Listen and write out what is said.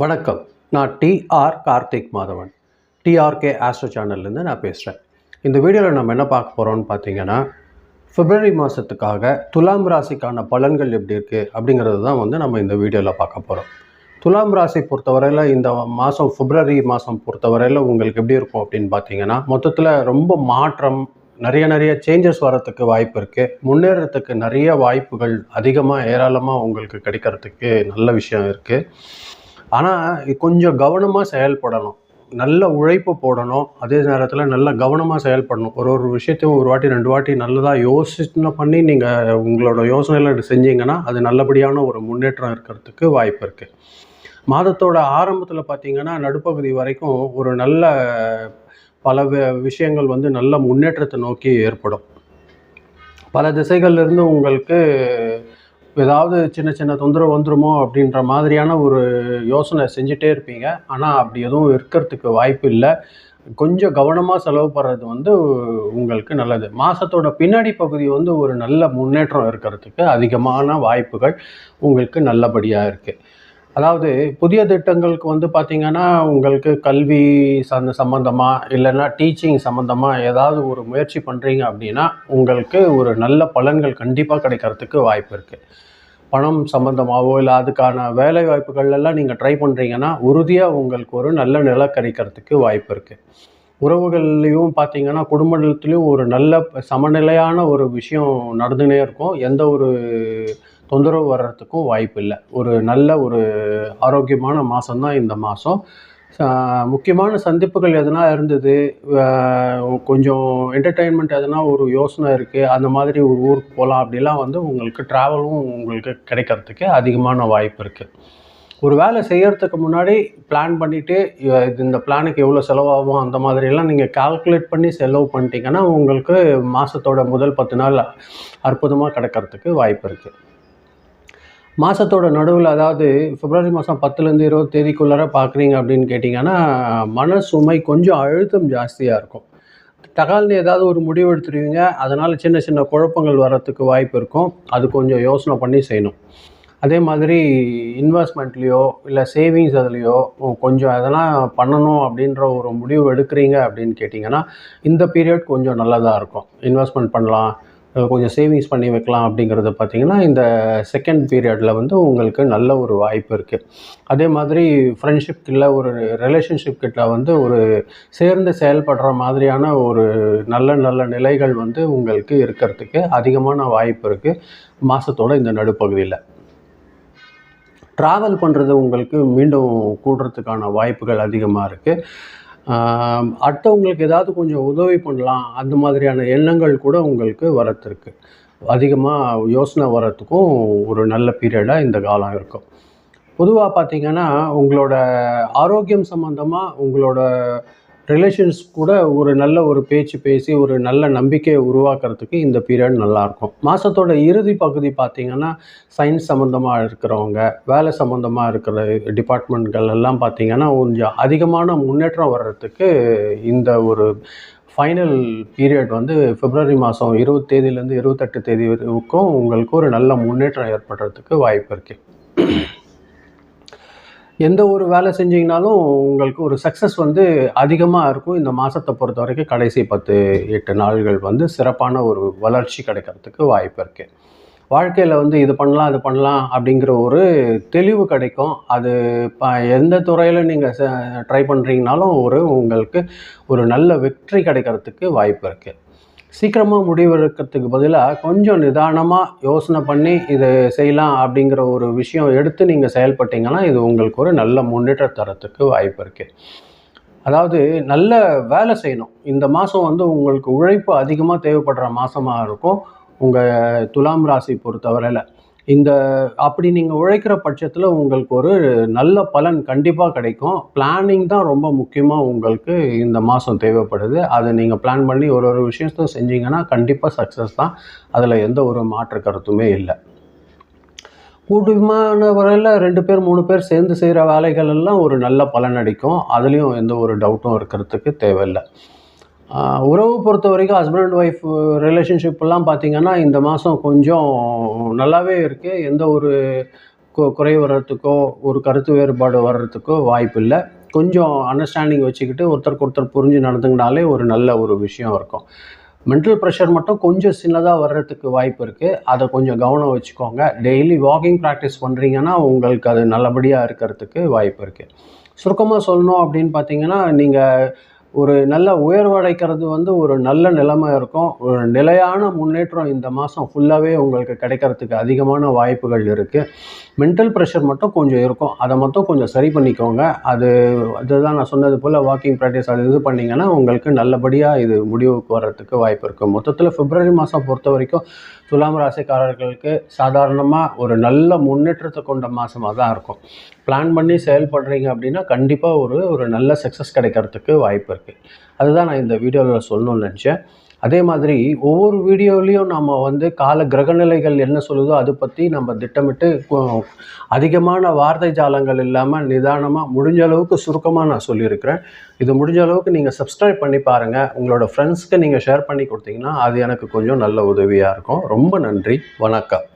வணக்கம். நான் T R Karthik Madhavan. T R K astro சேனல்லேருந்து நான் பேசுகிறேன் இந்த வீடியோவில் நம்ம என்ன பார்க்க போகிறோம்னு பார்த்தீங்கன்னா பிப்ரவரி மாதத்துக்காக துலாம் ராசிக்கான பலன்கள் எப்படி இருக்குது அப்படிங்கிறது தான் வந்து நம்ம இந்த வீடியோவில் பார்க்க போகிறோம் துலாம் ராசி பொறுத்தவரையில் இந்த மாதம் பிப்ரவரி மாதம் பொறுத்தவரையில் உங்களுக்கு எப்படி இருக்கும் அப்படின்னு பார்த்தீங்கன்னா மொத்தத்தில் ரொம்ப மாற்றம் நிறைய நிறைய சேஞ்சஸ் வரத்துக்கு வாய்ப்பு இருக்குது முன்னேறத்துக்கு நிறைய வாய்ப்புகள் அதிகமாக ஏராளமாக உங்களுக்கு கிடைக்கிறதுக்கு நல்ல விஷயம் இருக்குது ஆனால் கொஞ்சம் கவனமாக செயல்படணும். நல்ல உழைப்பு போடணும். அதே நேரத்தில் நல்ல கவனமாக செயல்படணும். ஒரு ஒரு விஷயத்தையும் ஒரு வாட்டி ரெண்டு வாட்டி நல்லதாக யோசனை பண்ணி நீங்கள் உங்களோட யோசனையில் செஞ்சீங்கன்னா அது நல்லபடியான ஒரு முன்னேற்றம் இருக்கிறதுக்கு வாய்ப்பு இருக்குது மாதத்தோட ஆரம்பத்தில் பார்த்தீங்கன்னா நடுப்பகுதி வரைக்கும் ஒரு நல்ல பல விஷயங்கள் வந்து நல்ல முன்னேற்றத்தை நோக்கி ஏற்படும். பல திசைகள்லேருந்து உங்களுக்கு ஏதாவது சின்ன சின்ன தொந்தரவு வந்துருமோ அப்படின்ற மாதிரியான ஒரு யோசனை செஞ்சுட்டே இருப்பீங்க. ஆனால் அப்படி எதுவும் இருக்கிறதுக்கு வாய்ப்பு இல்லை. கொஞ்சம் கவனமாக செலவு பண்ணுறது வந்து உங்களுக்கு நல்லது. மாதத்தோட பின்னாடி பகுதி வந்து ஒரு நல்ல முன்னேற்றம் இருக்கிறதுக்கு அதிகமான வாய்ப்புகள் உங்களுக்கு நல்லபடியாக இருக்குது அதாவது புதிய திட்டங்களுக்கு வந்து பார்த்திங்கன்னா உங்களுக்கு கல்வி சந்த சம்மந்தமாக இல்லைன்னா டீச்சிங் சம்மந்தமாக ஏதாவது ஒரு முயற்சி பண்ணுறீங்க அப்படின்னா உங்களுக்கு ஒரு நல்ல பலன்கள் கண்டிப்பாக கிடைக்கிறதுக்கு வாய்ப்பு இருக்குது பணம் சம்மந்தமாகவோ இல்லை அதுக்கான வேலை வாய்ப்புகள் எல்லாம் நீங்கள் ட்ரை பண்ணுறீங்கன்னா உறுதியாக உங்களுக்கு ஒரு நல்ல நிலை கிடைக்கிறதுக்கு வாய்ப்பு இருக்குது உறவுகள்லையும் பார்த்தீங்கன்னா குடும்பத்துலேயும் ஒரு நல்ல சமநிலையான ஒரு விஷயம் நடந்துனே இருக்கும். எந்த ஒரு தொந்தரவு வர்றதுக்கும் வாய்ப்பு இல்லை. ஒரு நல்ல ஒரு ஆரோக்கியமான மாதம்தான் இந்த மாதம் முக்கியமான சந்திப்புகள் எதனா இருந்தது? கொஞ்சம் என்டர்டெயின்மெண்ட் எதனா ஒரு யோசனை இருக்குது அந்த மாதிரி ஒரு ஊருக்கு போகலாம் அப்படிலாம் வந்து உங்களுக்கு ட்ராவலும் உங்களுக்கு கிடைக்கிறதுக்கு அதிகமான வாய்ப்பு இருக்குது ஒரு வேலை செய்கிறதுக்கு முன்னாடி பிளான் பண்ணிவிட்டு இது இந்த பிளானுக்கு எவ்வளோ செலவாகும் அந்த மாதிரியெல்லாம் நீங்கள் கால்குலேட் பண்ணி செலவு பண்ணிட்டீங்கன்னா உங்களுக்கு மாதத்தோட முதல் பத்து நாள் அற்புதமாக கிடக்கிறதுக்கு வாய்ப்பு இருக்குது மாதத்தோட நடுவில் அதாவது பிப்ரவரி மாதம் பத்துலேருந்து இருபது தேதிக்குள்ளார பார்க்குறீங்க அப்படின்னு கேட்டிங்கன்னா மன சுமை கொஞ்சம் அழுத்தம் ஜாஸ்தியாக இருக்கும். டகால்னு ஏதாவது ஒரு முடிவு எடுத்துருவீங்க அதனால் சின்ன சின்ன குழப்பங்கள் வர்றதுக்கு வாய்ப்பு இருக்கும். அது கொஞ்சம் யோசனை பண்ணி செய்யணும். அதே மாதிரி இன்வெஸ்ட்மெண்ட்லேயோ இல்லை சேவிங்ஸ் அதுலேயோ கொஞ்சம் அதெல்லாம் பண்ணணும் அப்படின்ற ஒரு முடிவு எடுக்கிறீங்க அப்படின்னு கேட்டிங்கன்னா இந்த பீரியட் கொஞ்சம் நல்லதாக இருக்கும். இன்வெஸ்ட்மெண்ட் பண்ணலாம் கொஞ்சம் சேவிங்ஸ் பண்ணி வைக்கலாம் அப்படிங்கிறத பார்த்தீங்கன்னா இந்த செகண்ட் பீரியடில் வந்து உங்களுக்கு நல்ல ஒரு வாய்ப்பு இருக்குது அதே மாதிரி ஃப்ரெண்ட்ஷிப் கிட்ட ஒரு ரிலேஷன்ஷிப் கிட்ட வந்து ஒரு சேர்ந்து செயல்படுற மாதிரியான ஒரு நல்ல நல்ல நிலைகள் வந்து உங்களுக்கு இருக்கிறதுக்கு அதிகமான வாய்ப்பு இருக்குது மாதத்தோட இந்த நடுப்பகுதியில். ட்ராவல் பண்ணுறது உங்களுக்கு மீண்டும் கூடுறதுக்கான வாய்ப்புகள் அதிகமாக இருக்குது அடுத்தவங்களுக்கு ஏதாவது கொஞ்சம் உதவி பண்ணலாம் அந்த மாதிரியான எண்ணங்கள் கூட உங்களுக்கு வரத்துருக்கு. அதிகமாக யோசனை வரத்துக்கும் ஒரு நல்ல பீரியடாக இந்த காலம் இருக்கும். பொதுவாக பார்த்திங்கன்னா உங்களோட ஆரோக்கியம் சம்மந்தமாக உங்களோட ரிலேஷன்ஸ் கூட ஒரு நல்ல ஒரு பேச்சு பேசி ஒரு நல்ல நம்பிக்கையை உருவாக்குறதுக்கு இந்த பீரியட் நல்லாயிருக்கும் மாதத்தோட இறுதி பகுதி பார்த்திங்கன்னா சயின்ஸ் சம்மந்தமாக இருக்கிறவங்க வேலை சம்மந்தமாக இருக்கிற டிபார்ட்மெண்ட்கள் எல்லாம் பார்த்தீங்கன்னா கொஞ்சம் அதிகமான முன்னேற்றம் வர்றதுக்கு இந்த ஒரு ஃபைனல் பீரியட் வந்து பிப்ரவரி மாதம் இருபது தேதியிலேருந்து இருபத்தெட்டு தேதி வரைக்கும் உங்களுக்கு ஒரு நல்ல முன்னேற்றம் ஏற்படுறதுக்கு வாய்ப்பு இருக்குது எந்த ஒரு வேலை செஞ்சீங்கனாலும் உங்களுக்கு ஒரு சக்ஸஸ் வந்து அதிகமாக இருக்கும். இந்த மாதத்தை பொறுத்த வரைக்கும் கடைசி பத்து எட்டு நாள்கள் வந்து சிறப்பான ஒரு வளர்ச்சி கிடைக்கிறதுக்கு வாய்ப்பு இருக்குது வாழ்க்கையில் வந்து இது பண்ணலாம் அது பண்ணலாம் அப்படிங்கிற ஒரு தெளிவு கிடைக்கும். அது ப எந்த துறையில் நீங்கள் ட்ரை பண்ணுறீங்கனாலும் ஒரு உங்களுக்கு ஒரு நல்ல வெற்றி கிடைக்கிறதுக்கு வாய்ப்பு இருக்குது சீக்கிரமாக முடிவெடுக்கிறதுக்கு பதிலாக கொஞ்சம் நிதானமாக யோசனை பண்ணி இதை செய்யலாம் அப்படிங்கிற ஒரு விஷயம் எடுத்து நீங்கள் செயல்பட்டீங்கன்னா இது உங்களுக்கு ஒரு நல்ல முன்னேற்றம் தரத்துக்கு வாய்ப்பு இருக்குது அதாவது நல்ல வேலை செய்யணும். இந்த மாதம் வந்து உங்களுக்கு உழைப்பு அதிகமாக தேவைப்படுற மாதமாக இருக்கும். உங்கள் துலாம் ராசி பொறுத்தவரையில். இந்த அப்படி நீங்கள் உழைக்கிற பட்சத்தில் உங்களுக்கு ஒரு நல்ல பலன் கண்டிப்பாக கிடைக்கும். பிளானிங் தான் ரொம்ப முக்கியமாக உங்களுக்கு இந்த மாதம் தேவைப்படுது. அதை நீங்கள் பிளான் பண்ணி ஒரு ஒரு விஷயத்தை செஞ்சீங்கன்னா கண்டிப்பாக சக்ஸஸ் தான். அதில் எந்த ஒரு மாற்று கருத்துமே இல்லை. கூட்டமான வரையில் ரெண்டு பேர் மூணு பேர் சேர்ந்து செய்கிற வேலைகள் எல்லாம் ஒரு நல்ல பலன் அடிக்கும் அதுலேயும் எந்த ஒரு டவுட்டும் இருக்கிறதுக்கு தேவையில்லை. உறவு பொறுத்த வரைக்கும் ஹஸ்பண்ட் அண்ட் ஒய்ஃப் ரிலேஷன்ஷிப்லாம் பார்த்தீங்கன்னா இந்த மாதம் கொஞ்சம் நல்லாவே இருக்குது எந்த ஒரு கு- குறை வர்றதுக்கோ ஒரு கருத்து வேறுபாடு வர்றதுக்கோ வாய்ப்பு இல்லை கொஞ்சம் அண்டர்ஸ்டாண்டிங் வச்சுக்கிட்டு ஒருத்தருக்கு ஒருத்தர் புரிஞ்சு நடந்துங்கனாலே ஒரு நல்ல ஒரு விஷயம் இருக்கும். மென்டல் ப்ரெஷர் மட்டும் கொஞ்சம் சின்னதாக வர்றதுக்கு வாய்ப்பு இருக்குது அதை கொஞ்சம் கவனம் வச்சுக்கோங்க. டெய்லி வாக்கிங் ப்ராக்டிஸ் பண்ணுறீங்கன்னா உங்களுக்கு அது நல்லபடியாக இருக்கிறதுக்கு வாய்ப்பு இருக்குது சுருக்கமாக சொல்லணும் அப்படின்னு பார்த்தீங்கன்னா நீங்கள் ஒரு நல்ல உயர்வடைக்கிறது வந்து ஒரு நல்ல நிலைமை இருக்கும். ஒரு நிலையான முன்னேற்றம் இந்த மாதம் ஃபுல்லாகவே உங்களுக்கு கிடைக்கிறதுக்கு அதிகமான வாய்ப்புகள் இருக்குது மென்டல் ப்ரெஷர் மட்டும் கொஞ்சம் இருக்கும். அதை மட்டும் கொஞ்சம் சரி பண்ணிக்கோங்க. அது அதுதான் நான் சொன்னது போல் வாக்கிங் ப்ராக்டிஸ் அது இது பண்ணிங்கன்னா உங்களுக்கு நல்லபடியாக இது முடிவுக்கு வர்றதுக்கு வாய்ப்பு இருக்குது மொத்தத்தில் பிப்ரவரி மாதம் பொறுத்த வரைக்கும் துலாம் ராசிக்காரர்களுக்கு சாதாரணமாக ஒரு நல்ல முன்னேற்றத்தை கொண்ட மாதமாக தான் இருக்கும். பிளான் பண்ணி செயல்படுறீங்க அப்படின்னா கண்டிப்பாக ஒரு ஒரு நல்ல சக்ஸஸ் கிடைக்கிறதுக்கு வாய்ப்பு இருக்குது அதுதான் நான் இந்த வீடியோவில் சொல்லணும்னு நினச்சேன். அதே மாதிரி ஒவ்வொரு வீடியோலையும் நம்ம வந்து கால கிரகநிலைகள் என்ன சொல்லுதோ அதை பற்றி நம்ம திட்டமிட்டு அதிகமான வார்த்தை ஜாலங்கள் இல்லாமல் நிதானமாக முடிஞ்ச அளவுக்கு சுருக்கமாக நான் சொல்லியிருக்கிறேன். இது முடிஞ்ச அளவுக்கு நீங்கள் சப்ஸ்கிரைப் பண்ணி பாருங்கள் உங்களோட ஃப்ரெண்ட்ஸ்க்கு நீங்கள் ஷேர் பண்ணி கொடுத்தீங்கன்னா அது எனக்கு கொஞ்சம் நல்ல உதவியாக இருக்கும். ரொம்ப நன்றி. வணக்கம்.